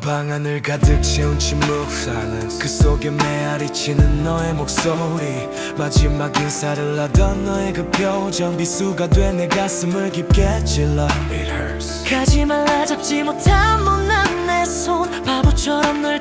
방 안을 가득 채운 침묵. 그 속에 메아리 치는 너의 목소리. 마지막 인사를 하던 너의 그 표정. 비수가 돼 내 가슴을 깊게 찔러. It hurts. 가지 말라 잡지 못한 못난 내 손. 바보처럼 널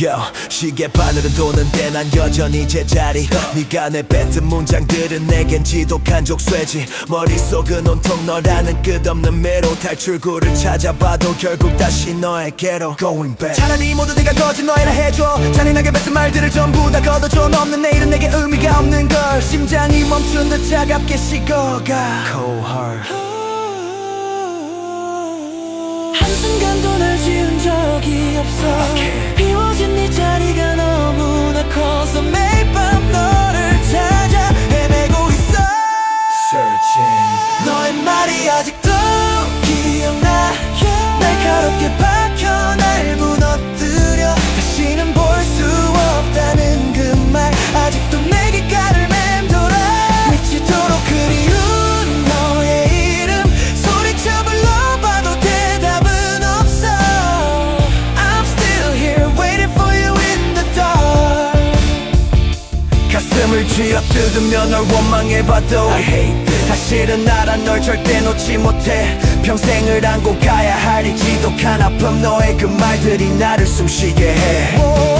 Yo 시계 바늘은 도는데 난 여전히 제자리. 네가 내 뱉은 문장들은 내겐 지독한 족쇄지. 머릿속은 온통 너라는 끝없는 매로 탈출구를 찾아봐도 결국 다시 너에게로 Going back. 차라리 모두 네가 거짓 너희라 해줘. 잔인하게 뱉은 말들을 전부 다 걷어줘. 너 없는 내일은 내게 의미가 없는 걸. 심장이 멈춘 듯 차갑게 식어가. Cold heart. 한순간도 널 지운 적이 없어. 비 쥐어 뜯으며 널 원망해봐도 I hate this. 사실은 나란 널 절대 놓지 못해 평생을 안고 가야 할 이 지독한 아픔 너의 그 말들이 나를 숨쉬게 해